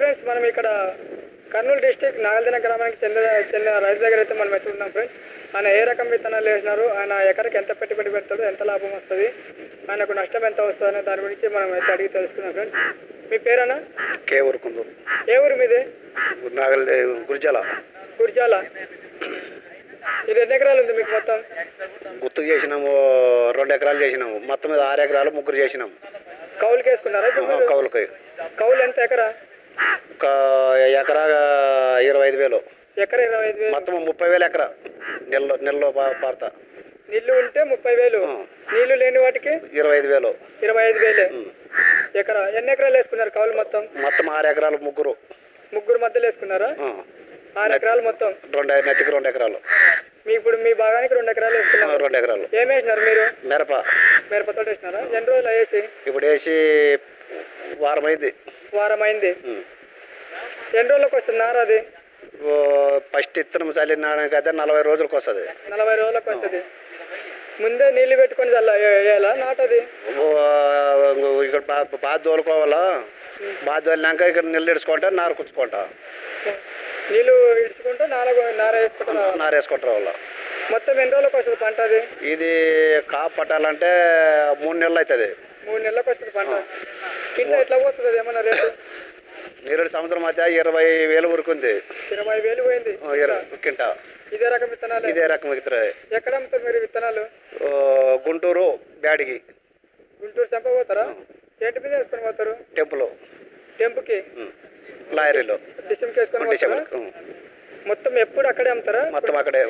Friends మనం ఇక్కడ Kurnool district నాగల్దిన గ్రామానికి చెందిన చెందిన రైతు దగ్గర అయితే మనం అయితే ఉన్నాం ఫ్రెండ్స్ ఆయన ఏ రకం విత్తనాలు వేసినారు ఆయన ఎకరికి ఎంత పెట్టుబడి పెడతాడు ఎంత లాభం వస్తుంది ఆయనకు నష్టం ఎంత వస్తుంది అనే దాని గురించి మనం అయితే అడిగి తెలుసుకుందాం ఫ్రెండ్స్ మీ పేరేనా కే ఊరుకుందు ఏ ఊరు మీది? నాగల్ గురిజాల. కుర్జాల ఇది ఎన్ని ఎకరాలు ఉంది మీకు మొత్తం? గుర్తు చేసినాము రెండు ఎకరాలు చేసినాము. మొత్తం మీద ఆరు ఎకరాలు ముగ్గురు చేసినాము. కౌలుకి వేసుకున్నారా ఇప్పుడు మీరు? కౌలుకి. కౌలు ఎంత ఎకరా? ఒక ఎకరా ఇరవై ఐదు వేలు. ఎకరా ఇరవై ఐదు వేలు. మొత్తం ముప్పై వేలు ఎకరా. నెలలో నెలలో పాడతా నీళ్ళు ఉంటే ముప్పై వేలు. నీళ్ళు లేని వాటికి ఇరవై ఐదు వేలు. ఇరవై ఐదు వేలే. ఎకరా ఎన్ని ఎకరాలు వేసుకున్నారు కౌలు మొత్తం? మొత్తం ఆరు ఎకరాలు ముగ్గురు. ముగ్గురు మధ్యలో వేసుకున్నారా. ఆరు ఎకరాలు మొత్తం. రెండు నెత్తికి రెండు ఎకరాలు. మీ ఇప్పుడు మీ భాగానికి రెండు ఎకరాలు వేసుకున్నారు. రెండు ఎకరాలు. ఏం వేసినారు మీరు? మిరప. మిరపతోట వేసినారా? ఎన్ని రోజులు వేసి ఇప్పుడు వేసి వారం అయింది. వారం అయింది ఉం. ఎన్ని రోజులకు వస్తుంది నార అది? ఫస్ట్ ఇత్తనం చల్లినాక అయితే నలభై రోజులకు వస్తుంది. నలభై రోజులకు వస్తుంది. ముందే నీళ్ళు పెట్టుకొని చల్ల నాటది ఇక్కడ బా బాగా తోలుకోవాలా? బాగా తోలినాక ఇక్కడ నీళ్ళు ఇడుచుకుంటా నారు కుచ్చుకుంటా. నీళ్ళు ఇడుచుకుంటే నార నార వేసుకుంటా నారు వేసుకుంటారు వాళ్ళ మొత్తం ఎన్ని రోజులకు వస్తుంది పంట అది? ఇది కాపు పట్టాలంటే మూడు నెలలు అవుతుంది. మూడు నెలలకు వస్తుంది పంట. కింద ఎట్లా పోతుంది ఏమన్నా రేటు? నీరుడు సంవత్సరం అయితే ఇరవై వేలు ఉరుకుంది ఇరవై వేలు పోయింది. కింట. ఇదే రకం విత్తనాలు? ఇదే రకం ఇతర ఎక్కడ అమ్ముతారు మీరు విత్తనాలు? గుంటూరు బ్యాడిగి. గుంటూరు చంప పోతారా? ఏంటి మీద వేసుకొని పోతారు? టెంపుల్. టెంపుకి? లాయరీలో డిసెంకి వేసుకొని డిసెంబర్. మొత్తం ఎప్పుడు అక్కడే అమ్ముతారా? మొత్తం అక్కడే.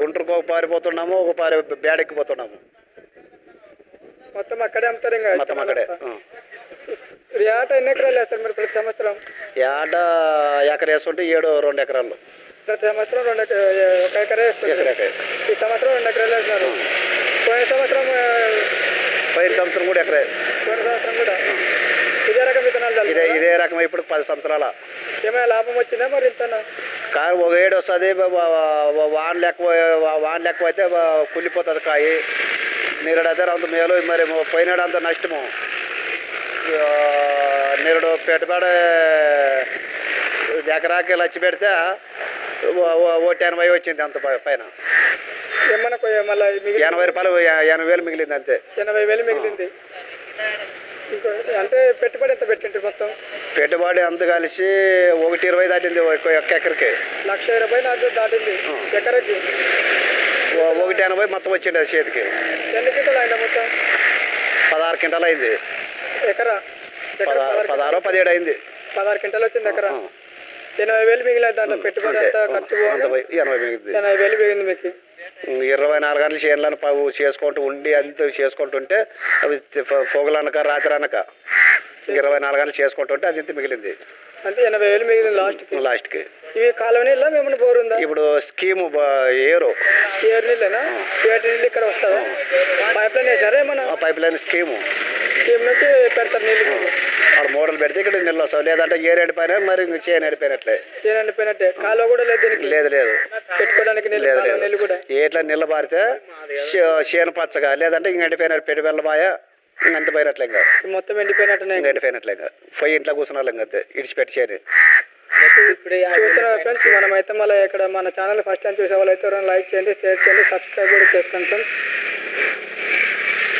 గుంటూరుకు ఒక పారి పోతున్నాము ఒక పారి బ్యాడికి పోతున్నాము. మొత్తం అక్కడే అమ్ముతారు ఇంకా? మొత్తం అక్కడే. ఆట ఎన్ని ఎకరాలు వేస్తారు మీరు ప్రతి సంవత్సరం? ఏట ఎకర వేసుకుంటే ఏడు రెండు ఎకరాలు. ప్రతి సంవత్సరం రెండు ఒక ఎకరే వేస్తారు. ఈ సంవత్సరం రెండు ఎకరాలు వేస్తున్నారు. పోయిన సంవత్సరం పైన సంవత్సరం కూడా ఎకరే. పోయిన సంవత్సరం కూడా. ఇదే రకం విత్తనాలు ఇదే? ఇదే రకం ఇప్పుడు పది సంవత్సరాల. ఏమైనా లాభం వచ్చిందా మరి ఇంతనా కారు ఒక ఏడు వస్తుంది వాన్ లెక్క వాన్ లెక్క అయితే కుళ్ళిపోతుంది కాయ. నీరుడు అయితే అంత మేలు మరి పోయినాడు అంత నష్టము. నీరుడు పెట్టుబడి ఎకరాకి లచ్చ పెడితే ఓ- ఓ- ఒకటి ఎనభై వచ్చింది అంత పైన. ఎనభై రూపాయలు ఎనభై వేలు మిగిలింది అంతే. ఎనభై వేలు మిగిలింది. అంటే పెట్టుబడి ఎంత పెట్టింటారు మొత్తం? పెట్టుబడి అంత కలిసి ఒకటి ఇరవై దాటింది ఒక ఒక్క ఎకరికి. లక్ష ఇరవై నాకు దాటింది ఎకరకి. ఒకటి ఎనభై మొత్తం వచ్చింది అది చేతికి. ఎన్ని కింటలు అయిందా మొత్తం? పదహారు క్వింటాలు అయింది. ఎకరా? పదహారు పదిహేడు అయింది పదహారు కింటలు వచ్చింది ఎకరా. ఎనభై వేలు మిగిలింది దాంట్లో పెట్టుబడి అంతే. ఖర్చు ఎనభై మిగిలింది. ఎనభై వేలు మిగిలింది మీకు. ఇరవై నాలుగు గంటలు చేనులను పావు చేసుకుంటూ ఉండి అంత చేసుకుంటుంటే అవి పొగలు అనక రాత్రి అనక ఇరవై నాలుగు గంటలు చేసుకుంటుంటే అది ఇంత మిగిలింది? అంటే ఎనభై వేలు మిగిలింది లాస్ట్కి. లాస్ట్కి. ఇవి కాలువ నీళ్ళ మేమన్నా బోర్ ఉందా? ఇప్పుడు స్కీము ఏరు. ఏరు నీళ్ళేనా? ఏటి నీళ్ళు ఇక్కడ వస్తుందా పైప్ లైన్ వేసారా ఏమన్నా? Pipe line scheme. పెడతారు నీళ్ళు అక్కడ మోడల్ పెడితే ఇక్కడ నీళ్ళు వస్తావు లేదంటే ఏరు ఎండిపోయినా మరి ఇంక చేయని ఎండిపోయినట్లే చేను ఎండిపోయినట్టే కాలువ కూడా లేదు దీనికి. లేదు లేదు. పెట్టుకోవడానికి లేదు లేదు. ఏట్లా నీళ్ళ పారితే చేను పచ్చగా. లేదంటే ఇంక ఎండిపోయినట్టు పెట్టి వెళ్ళబాయ ఇంక అంత పోయినట్లే ఇంకా. మొత్తం ఎండిపోయినట్టునే ఇంక ఎండిపోయినట్లే ఇంకా. పోయి ఇంట్లో కూర్చున్నారు ఇంక అంతే. ఇడిచిపెట్టి చేయని చూస్తున్నారు ఫ్రెండ్స్? మనం అయితే మళ్ళీ ఇక్కడ మన ఛానల్ ఫస్ట్ టైం చూసే వాళ్ళు అయితే లైక్ చేయండి షేర్ చేయండి సబ్స్క్రైబ్ కూడా చేసుకోండి ఫ్రెండ్స్.